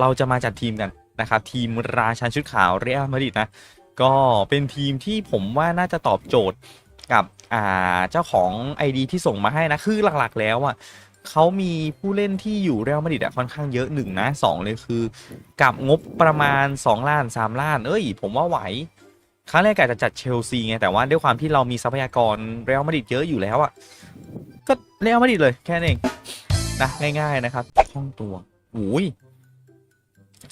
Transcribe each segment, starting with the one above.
เราจะมาจัดทีมกันนะครับทีมราชันชุดขาวเรอัลมาดริดนะ ก็เป็นทีมที่ผมว่าน่าจะตอบโจทย์กับอ่าเจ้าของ ID ที่ส่งมาให้นะ คือหลักๆแล้วอะเขามีผู้เล่นที่อยู่เรอัลมาดริดอะค่อนข้างเยอะหนึ่งนะสองเลยคือ กับงบประมาณ 2 ล้าน 3 ล้าน เอ้ย ผมว่าไหว ครั้งแรกอาจจะจัดเชลซีไงแต่ว่าด้วยความที่เรามีทรัพยากรเรอัลมาดริดเยอะอยู่แล้วอะก็เรอัลมาดริดเลยแค่นั้นเองนะง่าย ๆนะครับคล่องตัวโอ้ย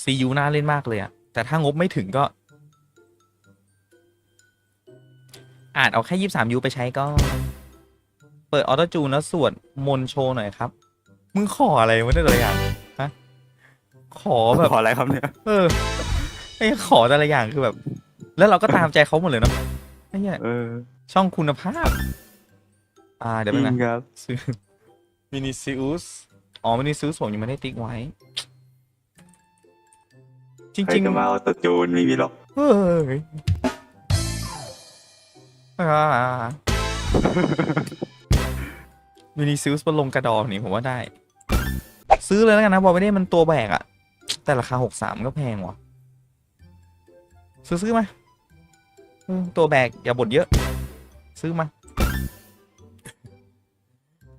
ซียูน่าเล่นมากเลยอะแต่ถ้างบไม่ถึงก็ อาจเอาแค่ยี่สามยูไปใช้ก็ เปิดออโต้จูนแล้วสวดมนต์โชว์หน่อยครับ มึงขออะไรวะเนี่ยแต่ละอย่างฮะขอแบบ ขออะไรครับเนี่ย เออไอ้ขอแต่ละอย่างคือแบบ แล้วเราก็ตามใจเขาหมดเลยเนาะไอ้เนี่ยเออ ช่องคุณภาพ อ่าเดี๋ยวจริแป๊บงนะครับ ซื้อมินิซิอุสอ๋อมินิซิอุสผมยังไม่ได้ติ๊กไว้ จใครริงจะมาเอาตะจูนไม่มีหรอกๆเฮ้ยอ่ามินิซิอุสบนลงกระดองนี่ผมว่าได้ ซื้อเลยแล้วกันนะบอลไม่ได้มันตัวแบกอะแต่ราคาหกสามก็แพงว่ะ ซื้อซื้อมาเออตัวแบกอย่าบ่นเยอะ ซื้อมา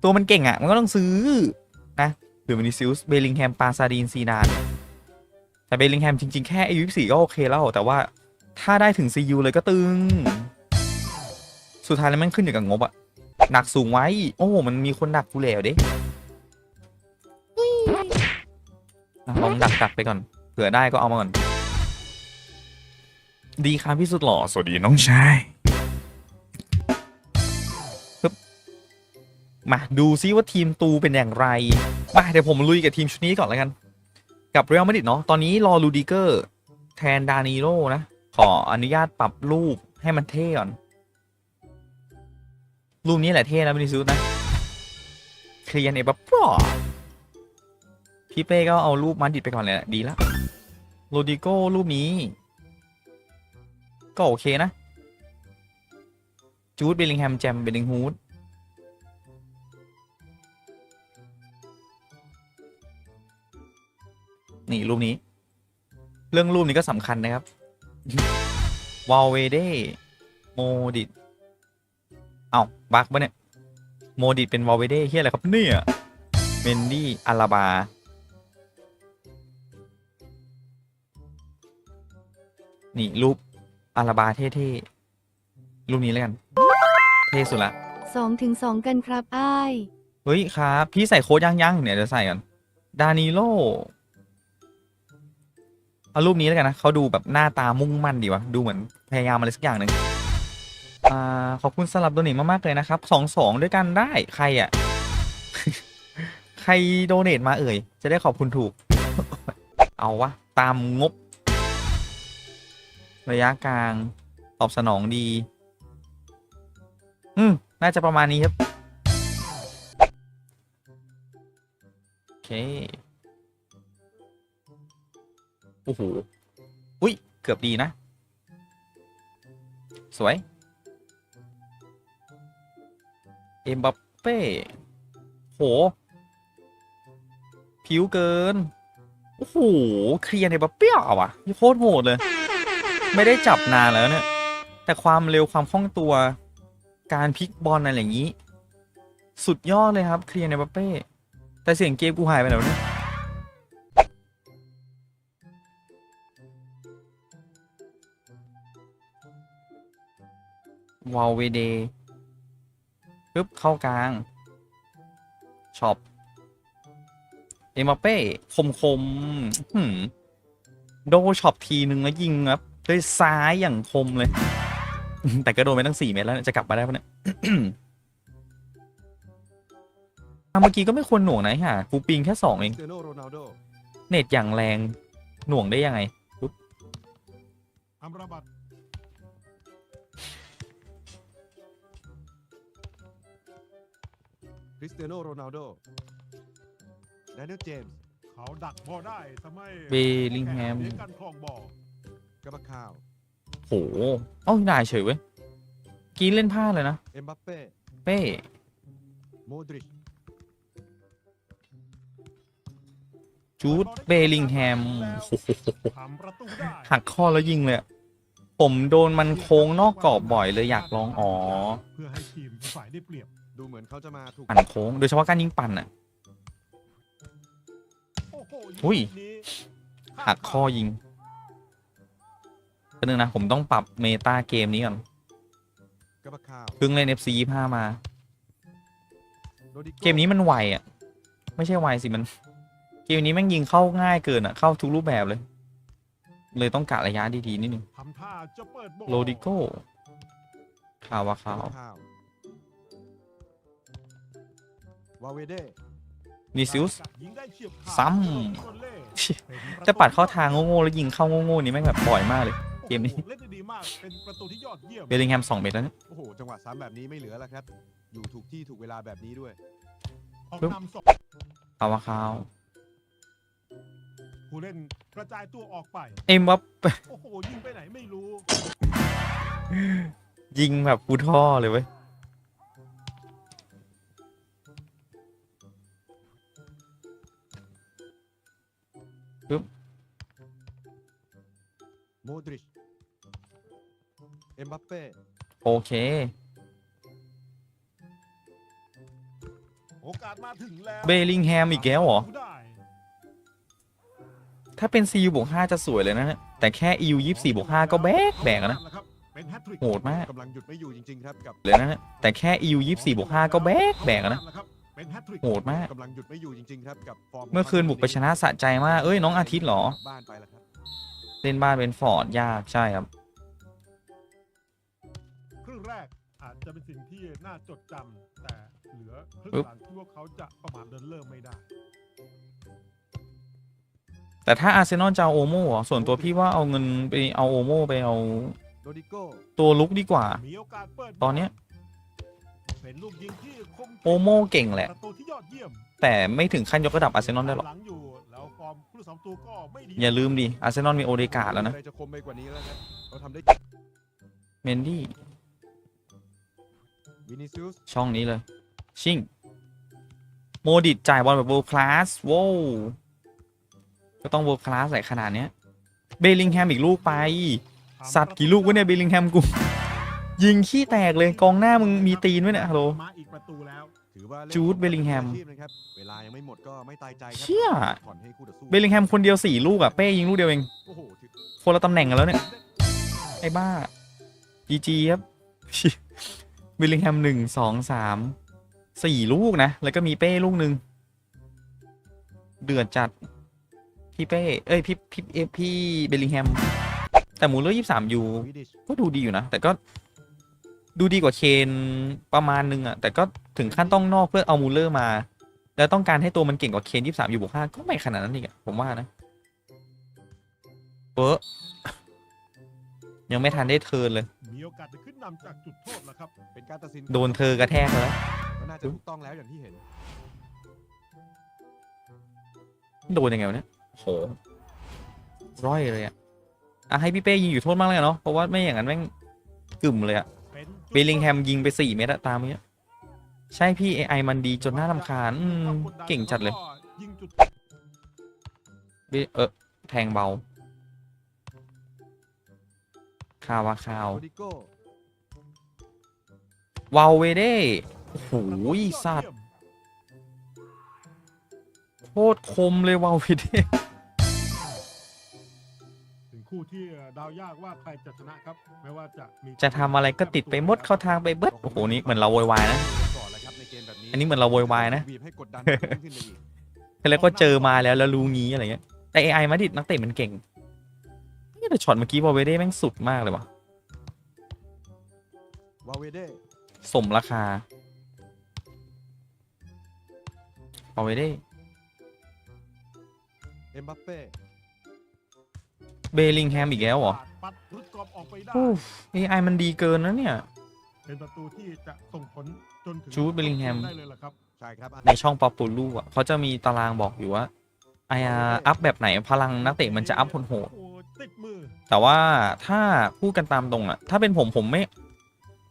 ตัวมันเก่งอะ่ะมันก็ต้องซื้อนะหรือวินิซิอุสเบลิงแฮมปาซาดีนซีดาน แต่เบลลิงแฮมจริง ๆ แค่อายุสี่ก็โอเคแล้ว แต่ว่าถ้าได้ถึงซียูเลยก็ตึง สุดท้ายแล้วมันขึ้นอยู่กับงบอะหนักสูงไว้ โอ้มันมีคนดักกูแล้วเด้ลองดักดักไปก่อน เผื่อได้ก็เอามาก่อน ดีครับพี่สุดหล่อ สวัสดีน้องชายมาดูซิว่าทีมตูเป็นอย่างไร มาเดี๋ยวผมลุยกับทีมชุดนี้ก่อนแล้วกัน กับเรอัลมาดริดเนาะตอนนี้รอลูดิเกอร์ แทนดานิโลนะ ขออนุญาตปรับรูปให้มันเท่ก่อน รูปนี้แหละเท่นะมินิซูสนะเคลียร์เนบับปอพี่เป้ก็เอารูปมาดริดไปก่อนเลยแหละดีละโรดิโก้รูปนี้ ก็โอเคนะจูดเบลลิงแฮมแจมเบลลิงฮูด นี่รูปนี้ เรื่องรูปนี้ก็สำคัญนะครับวาลเวเดโมดิตเอาบักปะเนี่ย โมดิตเป็นวาลเวเดเฮียอะไรครับเนี่ยเมนดี้อาราบา นี่รูปอาราบาเท่ๆ รูปนี้แล้วกัน เท่สุดละสองถึงสองกันครับอ้าย เฮ้ยครับ พี่ใส่โค้ดยังยังๆเนี่ยจะใส่กัน ดานิโล เอารูปนี้แล้วกันนะเขาดูแบบหน้าตามุ่งมั่นดีวะดูเหมือนพยายามอะไรสักอย่างหนึ่งอ่าขอบคุณสำหรับโดเนทมากๆเลยนะครับสองสองด้วยกันได้ใครอะ ใครโดเนทมาเอ่ย จะได้ขอบคุณถูก เอาวะ ตามงบ ระยะกลาง ตอบสนองดี อืม น่าจะประมาณนี้ครับ โอเค โอ้โหอุ้ย เกือบดีนะ สวย เอ็มบัปเป้ โห ผิวเกิน โอ้โห เคลียร์ในบัปเปี้ยว่ะโคตรโหดเลย ไม่ได้จับนานแล้วเนี่ย แต่ความเร็วความคล่องตัว การพลิกบอลอะไรอย่างนี้ สุดยอดเลยครับ เคลียร์ในบัปเป้ แต่เสียงเกมกูหายไปแล้วะเนี่ย วอลเวเดปึ๊บ เข้ากลางช็อปเอ็มบัปเป้ คมคมๆโดช็อปทีนึงแล้วยิงครับ ด้วยซ้ายอย่างคมเลย แต่ก็โดนไปตั้งสี่เมตรแล้ว จะกลับมาได้ปะเนี่ยเมื่อกี้ก็ไม่ควรหน่วงนะฮะกูปิงแค่สองเองเซโนโรนัลโดเน็ตอย่างแรง หน่วงได้ยังไง คริสเตียโนโรนัลโดแดเนียลเจมส์เขาดักบอลได้สมัยเบลิงแฮม เลี้ยงกันคลองบอลกาบาคาวโหเอ้าได้เฉยเว้ยกี้เล่นพลาดเลยนะ เอ็มบัปเป้เป้ โมดริชจูดเบลลิงแฮมโอ้โหทำประตูได้หักข้อแล้วยิงเลยอะผมโดนมันโค้งนอกกรอบบ่อยเลยอยากลองอ๋อ เพื่อให้ทีมฝ่ายได้เปรียบ ดูเหมือนเขาจะมาถูกปั่นโค้ง โดยเฉพาะการยิงปั่นอะ โอ้โหอุ้ยลูกนี้หักข้อยิงก็นึงนะ ผมต้องปรับเมตาเกมนี้ก่อน กระบะข่าวเพิ่งเล่น FC 25มา โรดิโเกมนี้มันไวอะ ไม่ใช่ไวสิมัน เกมนี้แม่งยิงเข้าง่ายเกินอะ เข้าทุกรูปแบบเลย เลยต้องกะระยะดี ๆ นิดนึงทำท่าจะเปิดบอลโรดิโก้คาวากระคาวบะข่าว วาเวเดนิซิอุสยิงได้เฉียบขาดซ้ำเป็นประตูจะปัดเข้าทางโง่ๆแล้วยิงเข้าโง่ๆนี่แม่งแบบบ่อยมากเลย เกมนี้โอ้โหเล่นได้ดีมาก เป็นประตูที่ยอดเยี่ยม เบลลิงแฮม2เมตรแล้วเนี่ย โอ้โห จังหวะซ้ำแบบนี้ไม่เหลือแล้วครับ อยู่ถูกที่ถูกเวลาแบบนี้ด้วยออกปึ๊บนำสองคาวาคาวผู้เล่นกระจายตัวออกไป เอ็มวับโอ้โหยิงไปไหนไม่รู้ ยิงแบบกูท่อเลยเว้ย โมดริช เอ็มบัปเป้ โอเค โอกาสมาถึงแล้วเบลลิงแฮมอีกแล้วเหรอ ได้ถ้าเป็น CU บวก5จะสวยเลยนะเนี่ยแต่แค่ EU 24บวก5ก็แบกแบกอะนะเป็นแฮตทริกโหดมาก กำลังหยุดไม่อยู่จริงๆครับกับเลยนะเนี่ยแต่แค่ EU 24บวก5ก็แบกแบกอะนะเป็นแฮตทริกโหดมาก กำลังหยุดไม่อยู่จริงๆครับกับฟอร์มเมื่อคืนบุกไปชนะสะใจมาก เอ้ย น้องอาทิตย์เหรอ บ้านไปแล้วครับ เล่นบ้านเป็นฟอร์ดยากใช่ครับ ครึ่งแรกอาจจะเป็นสิ่งที่น่าจดจำแต่เหลือครึ่งปึ๊บหลังที่พวกเขาจะประมาทเดินเริ่มไม่ได้ แต่ถ้าอาร์เซนอลจะเอาโอโม่อะส่วนตัวพี่ว่าเอาเงินไปเอาโอโม่ไปเอาโรดิโก้ตัวลุกดีกว่า มีโอกาสเปิดตอนเนี้ยเป็นลูกยิงที่คมโอโม่เก่งแหละ ประตูที่ยอดเยี่ยมแต่ไม่ถึงขั้นยกระดับอาร์เซนอลได้หรอกหลังอยู่แล้วฟ อร์มผู้สองตัวก็ไม่ดีอย่าลืมดิอาร์เซนอลมีโอเดกาดแล้วนะอะไรจะคมไปกว่านี้แล้วครับเขาทำได้เมนดี้วินิซิอุสช่องนี้เลย ชิงโมดิตจ่ายบอลแบบ world class ว้าวก็ต้อง world class ใส่ขนาดเนี้ยเบลลิงแฮมอีกลูกไป สัตว์กี่ลูกวะเนี่ยเบลลิงแฮมกูยิงขี้แตกเลยกองหน้ามึงมีตีนไว้เนี่ยฮัลโหลมาอีกประตูแล้วถือ ว่าล่นจูดเบลลิงแฮมอาชีพนะครับเวลายังไม่หมดก็ไม่ตายใจครัเชี่ย ผ่อนให้คู่ต่อสู้เบลลิงแฮมคนเดียวสี่ลูกอะเป้ยิงลูกเดียวเองโอ้โหถือคนละตำแหน่งกันแล้วเนี่ย ไอ้บ้า GG ครับ เบลลิงแฮมหนึ่งสองสามสี่ลูกนะ แล้วก็มีเป้ลูกหนึ่งเดือดจัด พี่เป้ เอ้ยพี่พี่เอ้ยพี่เบลลิงแฮม แต่มูลเลอร์ยี่สามยู วิดิชก็ดูดีอยู่นะ แต่ก็ ดูดีกว่าเคนประมาณนึงอะแต่ก็ถึงขั้นต้องนอกเพื่อเอามูลเลอร์มา แล้วต้องการให้ตัวมันเก่งกว่าเคนยี่สามยูบวกห้าก็ไม่ขนาดนั้นอีกอะผมว่านะเออยังไม่ทันได้เทิร์นเลย มีโอกาสจะขึ้นนำจากจุดโทษแล้วครับ เป็นการตัดสินโดนเธอกระแทกแล้ว ก็น่าจะถูกต้องแล้วอย่างที่เห็น โดนยังไงวะเนี่ยโหร้อยเลยอะอะให้พี่เป้ยิงอยู่โทษมากเลยเนาะเพราะว่าไม่อย่างนั้นแม่งกึ่มเลยอะ เบลลิงแฮมยิงไปสี่เมตรอะตามเนี้ย ใช่พี่ AI มันดีจนน่ารำคาญอืมเก่งจัดเลยแวก็ยิงจุดเบเออแทงเบา คาวาคาววาลเวเด้โอ้โหสัตว์โคตรคมเลยวาลเวเด้ ที่เดาวยากว่าใครจะชนะครับไม่ว่าจะมีจะทำอะไรก็ติดไปหมดเข้าทางไปเบิดโอ้โหนี่เหมือนเราโวยวายนะก่อนแล้วครับในเกมแบบนี้อันนี้เหมือนเราโวยวายนะบีบให้กดดันเพิ่มขึ้นไปอีกแล้วก็เจอมาแล้วแล้วรู้งี้อะไรเงี้ยแต่ AI มาดิดนักเตะมันเก่งนี่แต่ช็อตเมื่อกี้วาลเวเด้แม่งสุดมากเลยว่ะวาเวเดสมราคาวาลเวเด้เอ็มบัปเป้ เบลลิงแฮมอีกแล้วเหรอปัดรุดกรอบออกไปได้โอ้ AI มันดีเกินนะเนี่ย เป็นประตูที่จะส่งผลจนถึงจูดเบลลิงแฮม ได้เลยล่ะครับ ใช่ครับในช่องปอปูลูอะเขาจะมีตารางบอกอยู่ว่าไออัพแบบไหนพลังนักเตะมันจะอัพโหดโอ้ติดมือๆแต่ว่าถ้าพูดกันตามตรงอะ ถ้าเป็นผมผมไม่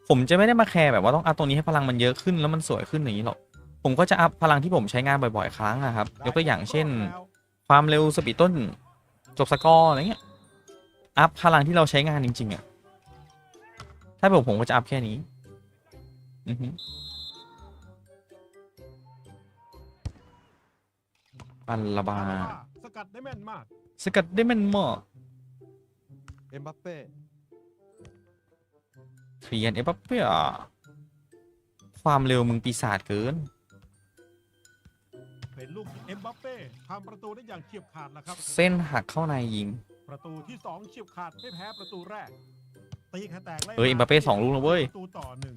ผมจะไม่ได้มาแคร์แบบว่าต้องอัพตรงนี้ให้พลังมันเยอะขึ้นแล้วมันสวยขึ้นอย่างนี้หรอกผมก็จะอัพพลังที่ผมใช้งานบ่อยๆ ครั้งอะครับยกตัวอย่างเช่น ความเร็วสปีดต้น จบสกอร์อะไรเงี้ย อัพพลังที่เราใช้งานจริง ๆอะถ้าเป็นผมผมก็จะอัพแค่นี้ อือฮึปันละบา สกัดได้แม่นมาก สกัดได้แมันเหมาะเอ็มบัปเป้เทียนเอปัปเปียความเร็วมึงปีศาจเกิน เป็นลูกเอ็มบัปเป้ทำประตูได้อย่างเฉียบขาดนะครับ เส้นหักเข้าในยิง ประตูที่สองเฉียบขาดไม่แพ้ประตูแรก ตีแค่แตกไล่เอ้ยเอ็มบัปเป้สองลูกแล้วเว้ย ประตูต่อหนึ่ง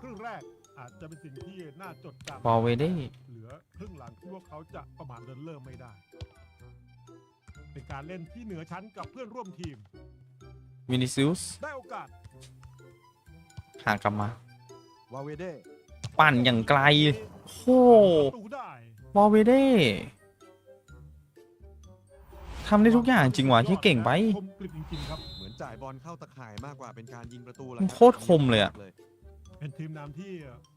ครึ่งแรกอาจจะเป็นสิ่งที่น่าจดจำบอลเวเด้เหลือครึ่งหลังที่พวกเขาจะประมาทเดินเริ่มไม่ได้ เป็นการเล่นที่เหนือชั้นกับเพื่อนร่วมทีม วินิซิอุสได้โอกาสห่างกลับมา วาเวเด ปั่นอย่างไกล โอ้โหประตูได้บอลเวเด้ทำได้ทุกอย่างจริงว่ะที่เก่งไปคมกริบจริงๆครับเหมือนจ่ายบอลเข้าตะข่ายมากกว่าเป็นการยิงประตูแหละมันรับโคตรคมเลยอะเป็นทีมนำที่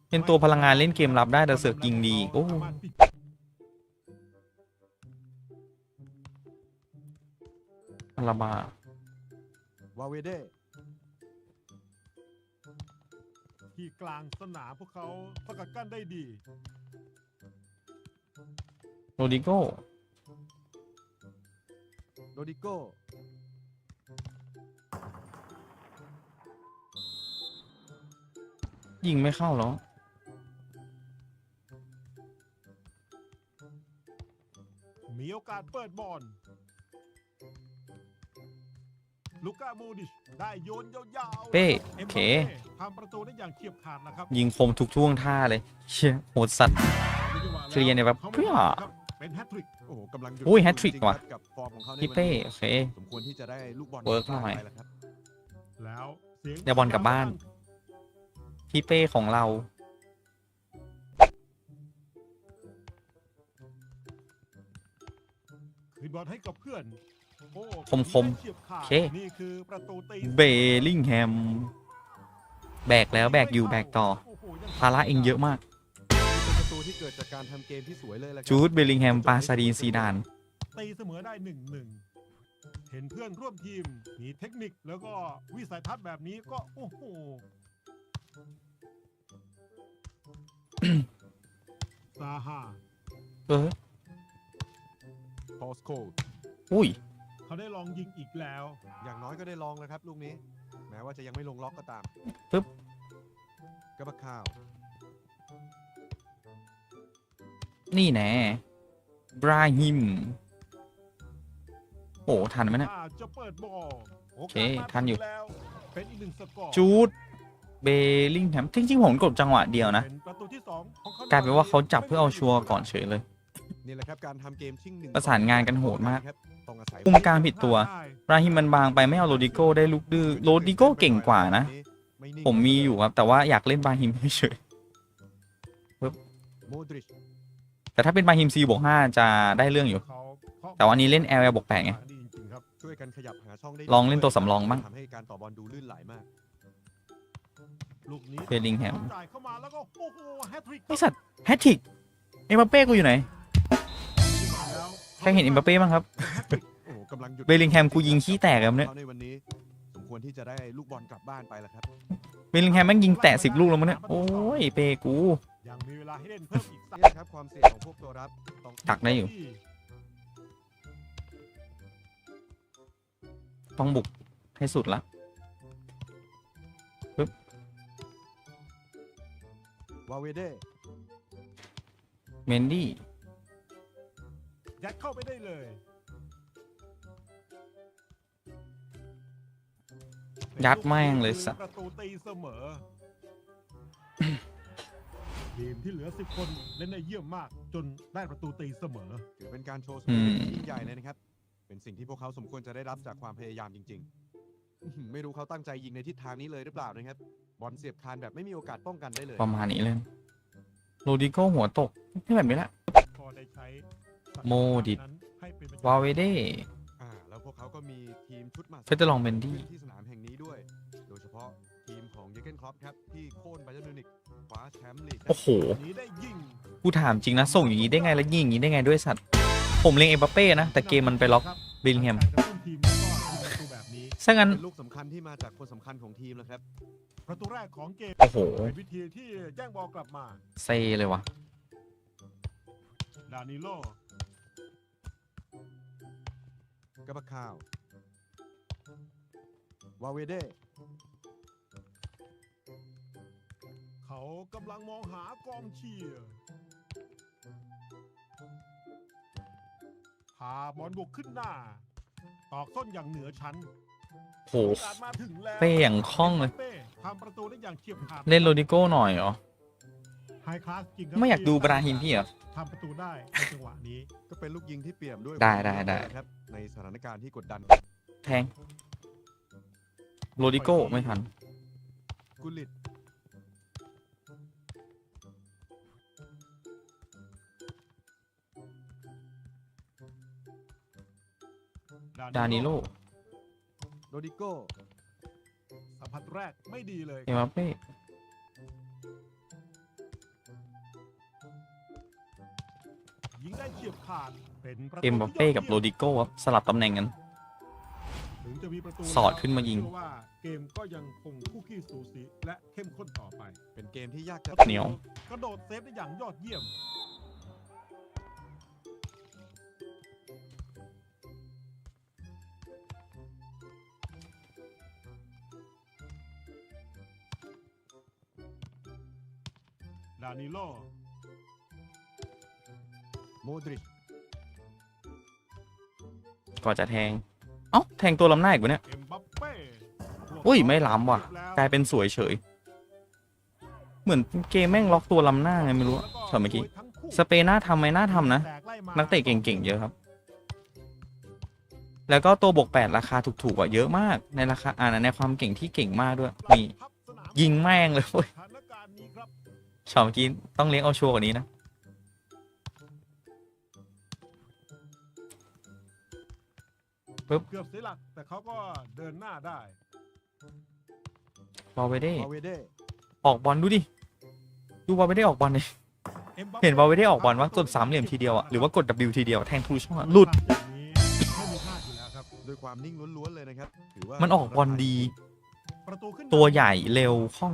เป็นตัวพลังงานเล่นเกมรับได้แต่เสือกยิงดีโอ้สามารถปิดปันละบาวาเวเด ที่กลางสนามพวกเขาสกัดกั้นได้ดีโรดิโก้โรดิโก้ยิงไม่เข้าแล้วมีโอกาสเปิดบอล ลูก้าโมดิชได้โยนยาวๆเป้เอ็โอมเคบัปเป้ทำประตูได้อย่างเฉียบขาดนะครับยิงคมทุกท่วงท่าเลยเชี่ยโหดสัตว์ เคลียร์เนี่ยแบบเพื่อ เป็นแฮตทริกโอ้โหกำลังหยุดอุ้ยประตู hat-trick จริงๆว่ะครับกับฟอร์มของเขาในพี่วันเป้นี้โอเค สมควรที่จะได้ลูกบอลเวิร์กลับหน่อย ไปแล้วครับแล้วเสียงเดี๋ยวบอลกลับบ้าน พี่เป้ของเรา คืนบอลให้กับเพื่อน โอ้คมๆเฉียบขาดโอเคนี่คือประตูตีเบลลิงแฮม แบกแล้วแบกอยู่แบกต่อโโหยังภาระเองเยอะมากเป็นประตูที่เกิดจากการทำเกมที่สวยเลยแหละครับจูดเบลลิงแฮม ปาซาดีนซีดาน ตีเสมอได้หนึ่งหนึ่งเห็นเพื่อนร่วมทีม มีเทคนิคแล้วก็วิสัยทัศน์แบบนี้ก็ โอ้โหซาฮาเออพอสโคอุ้ย เขาได้ลองยิงอีกแล้ว อย่างน้อยก็ได้ลองแล้วครับลูกนี้ แม้ว่าจะยังไม่ลงล็อกก็ตามปึ๊บ กระบะข้าว นี่แน่บราฮิม โอ้ทันไหมเนี่ยอาจจะเปิดบอลโอโอเคกาสมาทันอยู่ถึงแล้วเป็นอีกหนึ่งสกอร์จูดเบลลิงแฮมจริงๆผมกดจังหวะเดียวนะ เป็นประตูที่สองของเขากลายเป็นว่าเขาจับเพื่อเอาชัวร์ก่อนเฉยเลย นี่แหละครับการทำเกมชิงหนึ่งประสานงานกันโหดมากครับต้องอาศัย คุมกลางผิดตัวบราฮิมมันบางไปไม่เอาโรดิโก้ได้ลูกดื้อโรดิโก้เก่งกว่านะไนิ่งผมมีอยู่ครับ แต่ว่าอยากเล่นบราฮิมเฉยโมดริชๆแต่ถ้าเป็นบราฮิมซีบวกห้าจะได้เรื่องอยู่เขาเพราะแต่วันนี้เล่น L L บวกแปดไงดีจริงๆครับช่วยกันขยับหาช่องได้ลองเล่นตัวสำรองบ้างทำให้การต่อบอลดูลื่นไหลมากลูกนี้เบลลิงแฮมจ่ายเข้ามาแล้วก็โอ้โหแฮตทริกไอสัตว์แฮตทริกเอ็มบัปเป้กูอยู่ไหน ใครเห็นเอ็มบัปเป้บ้างครับ โอ้โหกำลังหยุดเบลลิงแฮมกูยิงขี้แตกแล้วเนี่ยเขาในวันนี้สมควรที่จะได้ลูกบอลกลับบ้านไปแล้วครับ เบลลิงแฮมแม่งยิงแตะสิบลูกแล้วมั้งเนี่ยโอ้ยเป้กู ยังมีเวลาให้เล่นเพิ่มอีกสักนี่นะครับความเสี่ยงของพวกตัวรับต้องตักได้อยู่ ต้องบุกให้สุดละวาเวเดเมนดี้ ยัดเข้าไปได้เลย ยัดแม่งเลยสัตว์ประตูตีเสมอทีมที่เหลือ10คนเล่นได้เยี่ยมมาก จนได้ประตูตีเสมอ ถือเป็นการโชว์สอืปิริมตที่ยิ่งใหญ่เลยนะครับ เป็นสิ่งที่พวกเขาสมควรจะได้รับจากความพยายามจริงๆอื้อหือไม่รู้เขาตั้งใจยิงในทิศทางนี้เลยหรือเปล่านะครับ บอลเสียบคานแบบไม่มีโอกาสป้องกันได้เลย ประมาณนี้เลย โรดิโก้หัวตกไม่แบบนี้แหละพอได้ใช้ โมดิตนั้นให้เป็นประโยชน์วาเวเด้ อ่าแล้วพวกเขาก็มีทีมชุดมาเฟเตอร์ลองเบนดี้ ที่สนามแห่งนี้ด้วย โดยเฉพาะทีมของเยเกนคล็อปครับที่โค่นไบเยร์นมิวนิกคว้าแชมป์ลีกครับโอ้โห นี้ได้ยิงกูถามจริงนะ ส่งอย่างนี้ได้ไง แล้วยิงอย่างนี้ได้ไงด้วยสัตว์ ผมเล็งเอ็มบัปเป้นะ แต่เกมมันไปล็อกบิลแฮมการกระตุ้นทีมแล้วก็ยิงประตูแบบนี้ซะงั้น เป็นลูกสำคัญที่มาจากคนสำคัญของทีมแล้วครับ ประตูแรกของเกมโอ้โห เป็นวิธีที่แย่งบอลกลับมาเซเลยวะดานิโล กับปะข้าว วาเวเดเขากำลังมองหากองเชียร์พาบอลบุกขึ้นหน้า ตอกส้นอย่างเหนือชั้นโห โอกาสมาถึงแล้วเป้อย่างคล่องเลย เป้ทำประตูได้อย่างเฉียบขาด เล่นโรดิโก้หน่อยเหรอ ไฮคลาสจริงครับไม่อยากดูบราฮิมพี่เหรอ ทำประตูได้ในจังหวะนี้ก็เป็นลูกยิงที่เปี่ยมด้วยได้ความได้ได้ ครับในสถานการณ์ที่กดดันแทงโรดิโก้ไม่ทัน กุลิตดานิโลโรดิโก้สัมผัสแรกไม่ดีเลยเอ็มบัปเป้ยิงได้เฉียบขาดเป็ เอ็มบัปเป้กับโรดิโก้ครับสลับตำแหน่งกัน ถึงจะมีประตูสอดขึ้นมายิง เชื่อว่าเกมก็ยังคงคู่ขี้สูสีและเข้มข้นต่อไป เป็นเกมที่ยากจะเหนียว กระโดดเซฟได้อย่างยอดเยี่ยม ดานิโลโมดริช ก่อนจะแทง เอ้า แทงตัวลำหน้าอีกวะเนี่ยเอ็มบัปเป้อุ้ย ไม่ล้ำว่ะ กลายเป็นสวยเฉย เหมือนเกมแม่งล็อกตัวลำหน้าไงไม่รู้อะช็อตเมื่อกี้ สเปนน่าทำไหมน่าทำนะ นักเตะเก่งๆ เยอะครับ แล้วก็ตัวบวกแปดราคาถูกๆอะเยอะมาก ในราคาอ่าในความเก่งที่เก่งมากด้วยนี่ยิงแม่งเลยเว้ยสถานการณ์นี้ครับช็อตเมื่อกี้ต้องเลี้ยงเอาชัวร์กว่านี้นะ เกือบเสียหลักแต่เขาก็เดินหน้าได้บอลไปได้วาเวเดออกบอลดูดิ ดูบอลไปได้ออกบอลเลยอ็มบัปป้เห็นบอลไปได้ออกบอลว่ากดสามเหลี่ยมทีเดียวอะหรือว่ากด W ทีเดียวแทงทะลุช่องอะหลุด อย่างนี้ไม่มีพลาดอยู่แล้วครับด้วยความนิ่งล้วนๆเลยนะครับถือว่ามัมันออกบอลดี ประตูขึ้นตัวใหญ่เร็วคล่อง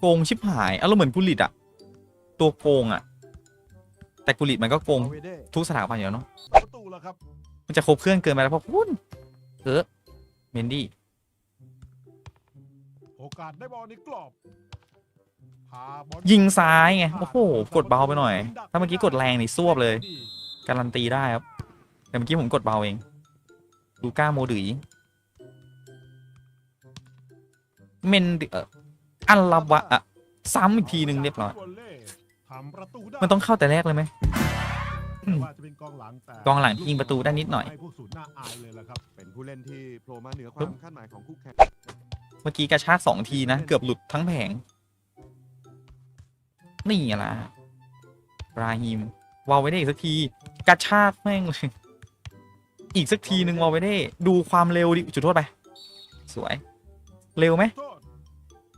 โกงชิบหายอารมณ์เหมือนกุลิตอะตัวโกงอะแต่กุลิตมันก็โกงวาเวเดทุกสถาบันอยู่แล้วเนาะประตูแล้วครับ มันจะครบเครื่องเกินไปแล้วเพราะพุ่นเออเมนดี้โอกาสได้บอลในกรอบพาบอลยิงซ้ายไงโอ้โหกดเบาไปหน่อย ถ้าเมื่อกี้กดแรงนี่ซวบเลย การันตีได้ครับแต่เมื่อกี้ผมกดเบาเองดูก้าโมดือเมนดิเอ่ออันลับวะอะซ้ำอีกทีหนึ่งเรียบร้อยทำประตูได้มันต้องเข้าแต่แรกเลยไหม ไม่ว่าจะเป็นกองหลังแต่กองหลังยิงประตูได้นิดหน่อย ให้ผู้สูญหน้าอายเลยละครับเป็นผู้เล่นที่โผล่มาเหนือความคาดหมายของคู่แข่งเมื่อกี้กระชากสองทีนะ เกือบหลุดทั้งแผง นี่แหละบราฮิมวาวไว้ได้อีกสักที กระชากแม่งเลยอีกสักทีหนึ่งวาวไว้ได้ดูความเร็วดิจุดโทษไป สวย เร็วไหมโทษ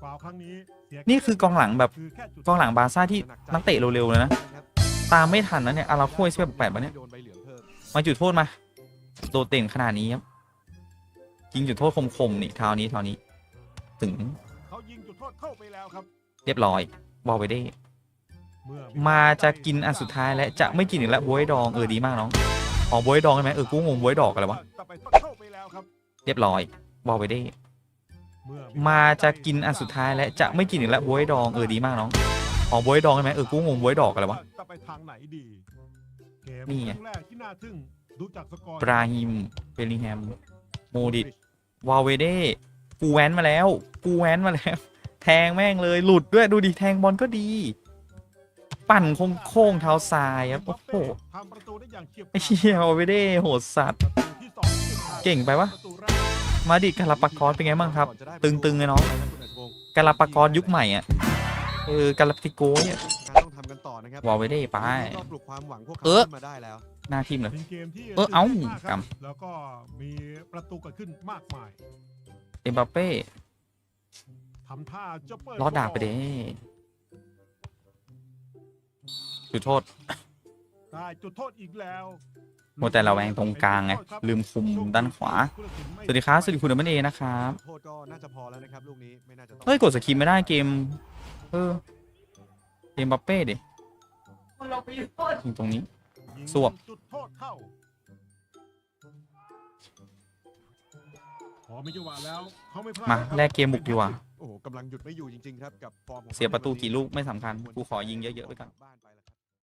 ฟาวล์ครั้งนี้เสียนี่คือกองหลังแบบคือแค่จุดกองหลังบาร์ซ่าที่นักเตะเร็วๆเลยนะครับ ตามไม่ทันนะเนี่ยอาราโค้ยเสื้อแปดปะเนี่ยโดนใบเหลืองเพิ่มมาจุดโทษมา โดดเด่นขนาดนี้ครับยิงจุดโทษคมๆนี่เท้านี้เท้านี้ ถึงเขายิงจุดโทษเข้าไปแล้วครับ เรียบร้อยวาวไว้ได้เมื่อมาจะกินอันสุดท้ายและจะไม่กินอีกแล้วบวยดองเออดีมากน้องอ๋อบวยดองใช่ไหมเออกูงงบวยดอกอะไรวะแต่ไปเข้าไปแล้วครับเรียบร้อยบอกไปได้เมื่อมาจะกินอันสุดท้ายและจะไม่กินอีกแล้วบวยดองเออดีมากน้อง อ๋อบวยดองใช่ไหมเออกูงงบวยดอกอะไรวะ จะไปทางไหนดีเกมนี่ไง ครั้งแรกที่น่าทึ่งดูจากสกอร์บราฮิมเบลลิงแฮม โมดิต วาลเวเด้กูแว้นมาแล้ว กูแว้นมาแล้ว แทงแม่งเลยหลุดด้วยดูดิแทงบอลก็ดี ปั่นโค้งโค้งเท้าซ้ายครับโอ้โหทำประตูได้อย่างเฉียบไอ้เหี้ยวาลเวเด้โหดสัตว์ประตูที่สองที่สุดท้ายเก่งไปวะประตูแรกมาดิกาลาปากอสเป็นไงบ้างครับก่อนจะได้ตึงๆเลยเนาะคุณอัจวงศ์กาลาปากอสยุคใหม่อะ เออกาลาติโกเนี่ย การต้องทำกันต่อนะครับวอลเวเด้ไป ก็ปลุกความหวังพวกเขาเออ ขึ้นมาได้แล้ว หน้าทีมเลยเป็นเกมที่เออเอ้าตื่นต้นมครับกแล้วก็มีประตูเกิดขึ้นมากมายเอ็มบัปเป้ทำท่าจะเปิดรอดดาบไปเด้จุดโทษ ได้จุดโทษอีกแล้วโมแต่เราแวงตรงกลางไงลืมคุมด้านขวา สวัสดีครับสวัสดีคุณเดมอนเอนะครับ โทษก็น่าจะพอแล้วนะครับลูกนี้ไม่น่าจะต้องเฮ้ย กดสกิปไม่ได้เกม เออเกมบัปเป้ดิยิงตรงนี้ยิงสวบจุดโทษเข้าพอมีจังหวะแล้วเขาไม่พลาดมานะครับแลกเกมบุกดีกว่า โอ้โหกำลังหยุดไม่อยู่จริงๆครับกับฟอร์มของเสียประตูกี่ลูกไม่สำคัญกูขอยิงเยอะๆไปก่อน บ้านไปแล้ว